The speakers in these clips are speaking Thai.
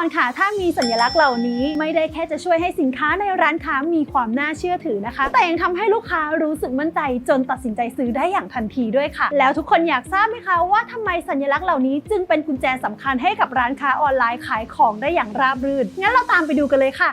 อนค่ะ ถ้ามีสัญลักษณ์เหล่านี้ไม่ได้แค่จะช่วยให้สินค้าในร้านค้ามีความน่าเชื่อถือนะคะ แต่ยังทำให้ลูกค้ารู้สึกมั่นใจจนตัดสินใจซื้อได้อย่างทันทีด้วยค่ะ แล้วทุกคนอยากทราบไหมคะว่าทำไมสัญลักษณ์เหล่านี้ จึงเป็นกุญแจสำคัญให้กับร้านค้าออนไลน์ขายของได้อย่างราบรื่นงั้นเราตามไปดูกันเลยค่ะ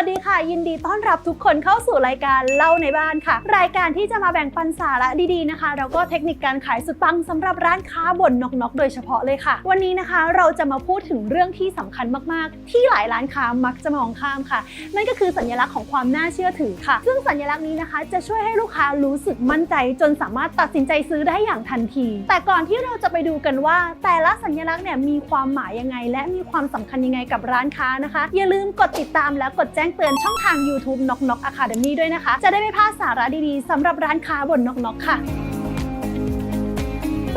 วัสดีค่ะ ยินดีต้อนรับทุกคนเข้าสู่รายการเล่าในบ้านค่ะ รายการที่จะมาแบ่งปันสาระดีๆนะคะแล้วก็เทคนิคการขายสุดปังสำหรับร้านค้าบนนกๆ โดยเฉพาะเลยค่ะ วันนี้นะคะเราจะมาพูดถึงเรื่องที่สำคัญมากๆ ที่หลายร้านค้ามักจะมองข้ามค่ะ นั่นก็คือสัญลักษณ์ของความน่าเชื่อถือค่ะ ซึ่งสัญลักษณ์นี้นะคะ จะช่วยให้ลูกค้ารู้สึกมั่นใจ จนสามารถตัดสินใจซื้อได้อย่างทันที แต่ก่อนที่เราจะไปดูกันว่า แต่ละสัญลักษณ์เนี่ยมีความหมายยังไง และมีความสำคัญยังไงกับร้านค้านะคะ อย่าลืมกดติดตามและกดแจ้งเตือนช่องทาง YouTube Knock Knock Academy ด้วยนะคะ จะได้ไม่พลาดสาระดีๆสำหรับร้านค้าบนนกนกค่ะ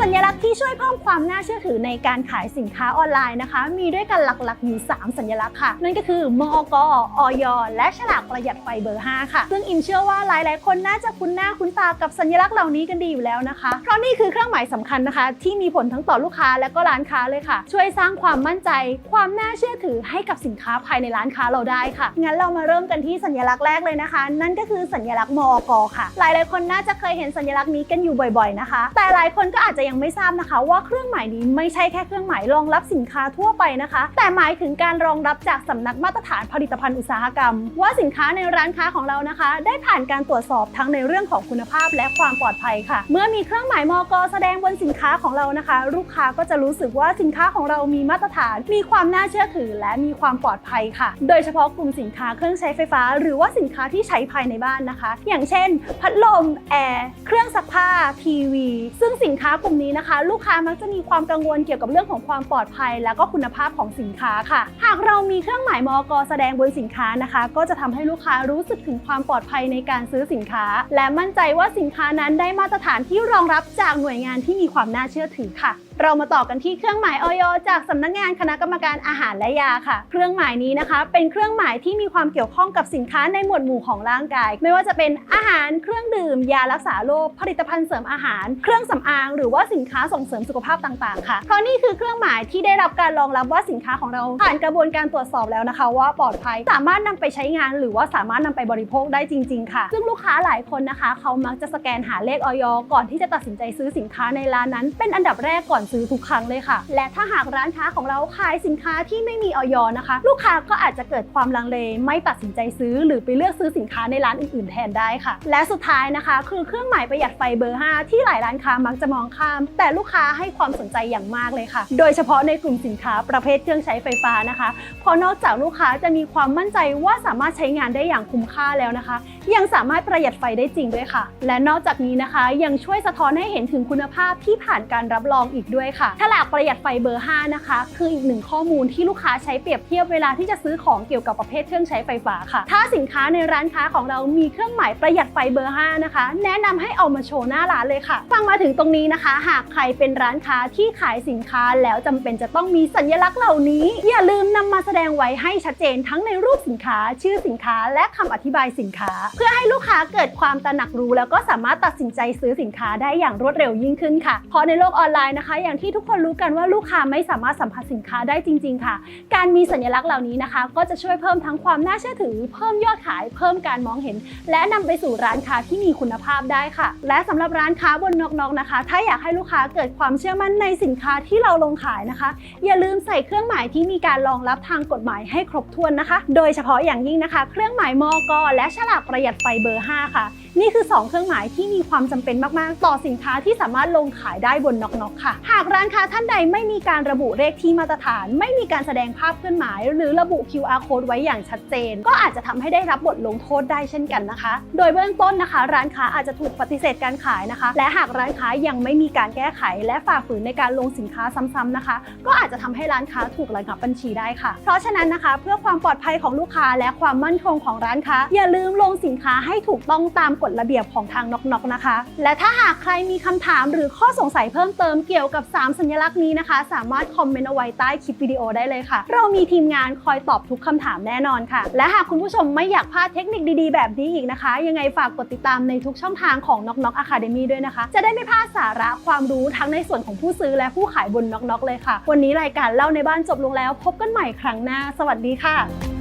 สัญลักษณ์ที่ช่วยเพิ่มความน่าเชื่อถือในการขายสินค้าออนไลน์นะคะ มีด้วยกันหลักๆอยู่ 3 สัญลักษณ์ค่ะ นั่นก็คือมอกออยและฉลากประหยัดไฟเบอร์ 5 ค่ะ ซึ่งอิมเชื่อว่าหลายๆ คนน่าจะคุ้นหน้าคุ้นตากับสัญลักษณ์เหล่านี้กันดีอยู่แล้วนะคะ เพราะนี่คือเครื่องหมายสำคัญนะคะ ที่มีผลทั้งต่อลูกค้าและก็ร้านค้าเลยค่ะ ช่วยสร้างความมั่นใจ ความน่าเชื่อถือให้กับสินค้าภายในร้านค้าเราได้ค่ะงั้นเรามาเริ่มกันที่สัญลักษณ์แรกเลยนะคะ นั่นก็คือสัญลักษณ์มอกค่ะ หลายๆ คนน่าจะเคยเห็นสัญลักษณ์นี้กันอยู่บ่อย ๆนะคะ แต่หลายคนก็อาจจะยังไม่ทราบนะคะ ว่าเครื่องหมายนี้ไม่ใช่แค่เครื่องหมายรองรับสินค้าทั่วไปนะคะ แต่หมายถึงการรองรับจากสำนักมาตรฐานผลิตภัณฑ์อุตสาหกรรม ว่าสินค้าในร้านค้าของเรานะคะ ได้ผ่านการตรวจสอบทั้งในเรื่องของคุณภาพและความปลอดภัยค่ะ เมื่อมีเครื่องหมายมกแสดงบนสินค้าของเรานะคะ ลูกค้าก็จะรู้สึกว่าสินค้าของเรามีมาตรฐาน มีความน่าเชื่อถือ และมีความปลอดภัยค่ะ โดยเฉพาะกลุ่มสินค้าเครื่องใช้ไฟฟ้า หรือว่าสินค้าที่ใช้ภายในบ้านนะคะ อย่างเช่น พัดลมแอร์เครื่องซักผ้าทีวี ซึ่งสินค้ากลุ่มนี้นะคะ ลูกค้ามักจะมีความกังวลเกี่ยวกับเรื่องของความปลอดภัย และก็คุณภาพของสินค้าค่ะ หากเรามีเครื่องหมายมอกแสดงบนสินค้านะคะ ก็จะทำให้ลูกค้ารู้สึกถึงความปลอดภัยในการซื้อสินค้า และมั่นใจว่าสินค้านั้นได้มาตรฐานที่รองรับจากหน่วยงานที่มีความน่าเชื่อถือค่ะเรามาต่อกันที่เครื่องหมายออยจากสำนักงานคณะกรรมการอาหารและยาค่ะ เครื่องหมายนี้นะคะ เป็นเครื่องหมายที่มีความเกี่ยวข้องกับสินค้าในหมวดหมู่ของร่างกาย ไม่ว่าจะเป็นอาหารเครื่องดื่ม ยารักษาโรคผลิตภัณฑ์เสริมอาหาร เครื่องสำอางหรือว่าสินค้าส่งเสริมสุขภาพต่างๆ ค่ะ เพราะนี่คือเครื่องหมายที่ได้รับการรองรับว่าสินค้าของเราผ่านกระบวนการตรวจสอบแล้วนะคะ ว่าปลอดภัยสามารถนำไปใช้งาน หรือว่าสามารถนำไปบริโภคได้จริง ๆ ค่ะ ซึ่งลูกค้าหลายคนนะคะ เขามักจะสแกนหาเลขออยก่อนที่จะตัดสินใจซื้อสินค้าในร้านนั้น เป็นอันดับแรกก่อนซื้อทุกครั้งเลยค่ะ และถ้าหากร้านค้าของเราขายสินค้าที่ไม่มีออยนะคะ ลูกค้าก็อาจจะเกิดความลังเล ไม่ตัดสินใจซื้อ หรือไปเลือกซื้อสินค้าในร้านอื่น ๆ แทนได้ค่ะ และสุดท้ายนะคะ คือเครื่องหมายประหยัดไฟเบอร์ 5 ที่หลายร้านค้ามักจะมองข้าม แต่ลูกค้าให้ความสนใจอย่างมากเลยค่ะ โดยเฉพาะในกลุ่มสินค้าประเภทเครื่องใช้ไฟฟ้านะคะเพราะนอกจากลูกค้าจะมีความมั่นใจว่าสามารถใช้งานได้อย่างคุ้มค่าแล้วนะคะ ยังสามารถประหยัดไฟได้จริงด้วยค่ะ และนอกจากนี้นะคะ ยังช่วยสะท้อนให้เห็นถึงคุณภาพที่ผ่านการรับรองอีกด้วยค่ะฉลากประหยัดไฟเบอร์ 5 นะคะ คืออีกหนึ่งข้อมูลที่ลูกค้าใช้เปรียบเทียบเวลาที่จะซื้อของเกี่ยวกับประเภทเครื่องใช้ไฟฟ้าค่ะ ถ้าสินค้าในร้านค้าของเรามีเครื่องหมายประหยัดไฟเบอร์ 5 นะคะ แนะนำให้เอามาโชว์หน้าร้านเลยค่ะ ฟังมาถึงตรงนี้นะคะ หากใครเป็นร้านค้าที่ขายสินค้าแล้วจำเป็นจะต้องมีสัญลักษณ์เหล่านี้ อย่าลืมนำมาแสดงไว้ให้ชัดเจนทั้งในรูปสินค้า ชื่อสินค้า และคำอธิบายสินค้า เพื่อให้ลูกค้าเกิดความตระหนักรู้ แล้วก็สามารถตัดสินใจซื้อสินค้าได้อย่างรวดเร็วยิ่งขึ้นค่ะเพราะในโลกออนไลน์นะคะอย่างที่ทุกคนรู้กันว่าลูกค้าไม่สามารถสัมผัสสินค้าได้จริง ๆ ค่ะ การมีสัญลักษณ์เหล่านี้นะคะ ก็จะช่วยเพิ่มทั้งความน่าเชื่อถือ เพิ่มยอดขาย เพิ่มการมองเห็น และนำไปสู่ร้านค้าที่มีคุณภาพได้ค่ะ และสำหรับร้านค้าบนนอกๆนะคะ ถ้าอยากให้ลูกค้าเกิดความเชื่อมั่นในสินค้าที่เราลงขายนะคะ อย่าลืมใส่เครื่องหมายที่มีการรองรับทางกฎหมายให้ครบถ้วนนะคะ โดยเฉพาะอย่างยิ่งนะคะ เครื่องหมายมอกและฉลากประหยัดไฟเบอร์ 5 ค่ะ นี่คือ 2 เครื่องหมายที่มีความจำเป็นมาก ๆ ต่อสินค้าที่สามารถลงขายได้บนน็อกน็อกค่ะ หากร้านค้าท่านใดไม่มีการระบุเลขที่มาตรฐาน ไม่มีการแสดงภาพเคลื่อนหมาย หรือระบุ QR code ไว้อย่างชัดเจน ก็อาจจะทำให้ได้รับบทลงโทษได้เช่นกันนะคะ โดยเบื้องต้นนะคะ ร้านค้าอาจจะถูกปฏิเสธการขายนะคะ และหากร้านค้ายังไม่มีการแก้ไข และฝ่าฝืนในการลงสินค้าซ้ำๆนะคะ ก็อาจจะทำให้ร้านค้าถูกระงับบัญชีได้ค่ะ เพราะฉะนั้นนะคะ เพื่อความปลอดภัยของลูกค้าและความมั่นคงของร้านค้า อย่าลืมลงสินค้าให้ถูกต้องตามกฎระเบียบของทางน็อกน็อกนะคะ และถ้าหากใครมีคำถามหรือข้อสงสัยเพิ่มเติมเกี่ยวกับ 3 สัญลักษณ์นี้นะคะ สามารถคอมเมนต์เอาไว้ใต้คลิปวิดีโอได้เลยค่ะ เรามีทีมงานคอยตอบทุกคำถามแน่นอนค่ะ และหากคุณผู้ชมไม่อยากพลาดเทคนิคดีๆ แบบนี้อีกนะคะ ยังไงฝากกดติดตามในทุกช่องทางของน็อกน็อกอะคาเดมี่ด้วยนะคะ จะได้ไม่พลาดสาระความรู้ทั้งในส่วนของผู้ซื้อและผู้ขายบนน็อกน็อกเลยค่ะ วันนี้รายการเล่าในบ้านจบลงแล้ว พบกันใหม่ครั้งหน้า สวัสดีค่ะ